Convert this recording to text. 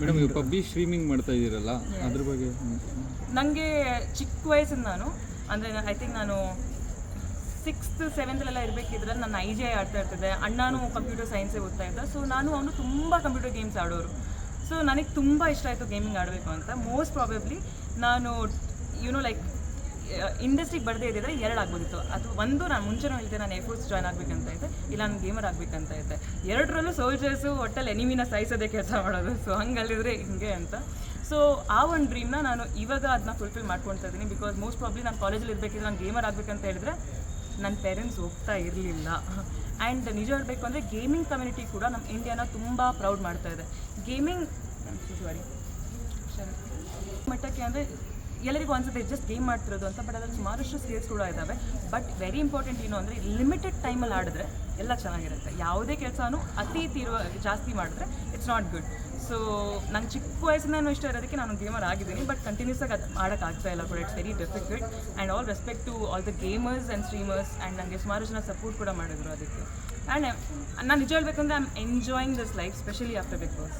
Madam ಈಗ PUBG streaming ಮಾಡ್ತಾ ಇದ್ದೀರಲ್ಲ ಅದ್ರ ಬಗ್ಗೆ ನನಗೆ ಚಿಕ್ಕ ವಯಸ್ಸಿಂದ ನಾನು ಅಂದರೆ ಐ ಥಿಂಕ್ ನಾನು ಸಿಕ್ಸ್ತ್ ಸೆವೆಂತಲೆಲ್ಲ ಇರಬೇಕಿದ್ರೆ ನಾನು ಐ ಜಿ ಐ ಆಡ್ತಾ ಇರ್ತಿದ್ದೆ. ಅಣ್ಣನೂ ಕಂಪ್ಯೂಟರ್ ಸೈನ್ಸೇ ಓದ್ತಾ ಇದ್ದ. ಸೊ ನಾನು ಅವನು ತುಂಬ ಕಂಪ್ಯೂಟರ್ ಗೇಮ್ಸ್ ಆಡೋರು. ಸೊ ನನಗೆ ತುಂಬ ಇಷ್ಟ ಆಯಿತು ಗೇಮಿಂಗ್ ಆಡಬೇಕು ಅಂತ. ಮೋಸ್ಟ್ ಪ್ರಾಬೆಬ್ಲಿ ನಾನು ಯುನೋ ಲೈಕ್ ಇಂಡಸ್ಟ್ರಿಗೆ ಬರದೇ ಇದ್ದಿದ್ರೆ ಎರಡು ಆಗ್ಬೋದಿತ್ತು. ಅದು ಒಂದು ನಾನು ಮುಂಚೆನೂ ಹೇಳ್ತೆ ನಾನು ಏರ್ಫೋರ್ಸ್ ಜಾಯ್ನ್ ಆಗಬೇಕಂತ ಇದ್ದೆ, ಇಲ್ಲ ನಾನು ಗೇಮರ್ ಆಗಬೇಕಂತ ಇದ್ದೆ. ಎರಡರಲ್ಲೂ ಸೋಲ್ಜರ್ಸು ಒಟ್ಟಲ್ಲಿ ಎನಿಮಿನ ಸಾಯಿಸೋದೇ ಕೆಲಸ ಮಾಡೋದು. ಸೊ ಹಂಗಲ್ಲಿದ್ರೆ ಹಿಂಗೆ ಅಂತ. ಸೊ ಆ ಒಂದು ಡ್ರೀಮ್ನ ನಾನು ಇವಾಗ ಅದನ್ನ ಫುಲ್ಫಿಲ್ ಮಾಡ್ಕೊಳ್ತಾ ಇದ್ದೀನಿ ಬಿಕಾಸ್ ಮೋಸ್ಟ್ ಪ್ರಾಬ್ಲಿ ನಾನು ಕಾಲೇಜಲ್ಲಿ ಇರಬೇಕಿದ್ರೆ ನಾನು ಗೇಮರ್ ಆಗಬೇಕಂತ ಹೇಳಿದ್ರೆ ನನ್ನ ಪೇರೆಂಟ್ಸ್ ಹೋಗ್ತಾ ಇರಲಿಲ್ಲ. ಆ್ಯಂಡ್ ನಿಜ ಹೇಳಬೇಕು ಅಂದರೆ ಗೇಮಿಂಗ್ ಕಮ್ಯುನಿಟಿ ಕೂಡ ನಮ್ಮ ಇಂಡಿಯಾನ ತುಂಬ ಪ್ರೌಡ್ ಮಾಡ್ತಾ ಇದೆ. ಗೇಮಿಂಗ್ ಸಾರಿ ಮಟ್ಟಕ್ಕೆ ಅಂದರೆ ಎಲ್ಲರಿಗೂ ಅನ್ಸುತ್ತೆ ಜಸ್ಟ್ ಗೇಮ್ ಮಾಡ್ತಿರೋದು ಅಂತ ಬಟ್ ಅದರಲ್ಲಿ ಸುಮಾರಷ್ಟು ಸ್ಟೇಟ್ಸ್ ಕೂಡ ಇದ್ದಾವೆ ಬಟ್ ವೆರಿ ಇಂಪಾರ್ಟೆಂಟ್ ಏನು ಅಂದರೆ ಲಿಮಿಟೆಡ್ ಟೈಮಲ್ಲಿ ಆಡಿದ್ರೆ ಎಲ್ಲ ಚೆನ್ನಾಗಿರುತ್ತೆ. ಯಾವುದೇ ಕೆಲಸನೂ ಅತಿ ತೀರ್ವ ಜಾಸ್ತಿ ಮಾಡಿದ್ರೆ ಇಟ್ಸ್ ನಾಟ್ ಗುಡ್ ಸೊ ನಂಗೆ ಚಿಕ್ಕ ವಯಸ್ಸಿನೂ ಇಷ್ಟ ಇರೋದಕ್ಕೆ ನಾನು ಗೇಮರ್ ಆಗಿದ್ದೀನಿ ಬಟ್ ಕಂಟಿನ್ಯೂಸ್ ಆಗಿ ಅದು ಮಾಡೋಕ್ಕಾಗ್ತಾ ಇಲ್ಲ ಕೂಡ. It's very difficult and all respect to all the gamers and streamers and ನನಗೆ ಸುಮಾರು ಜನ ಸಪೋರ್ಟ್ ಕೂಡ ಮಾಡಿದ್ರು ಅದಕ್ಕೆ. ಆ್ಯಂಡ್ ನಾನು ನಿಜ ಹೇಳ್ಬೇಕಂದ್ರೆ I am enjoying this life specially after Bigg Boss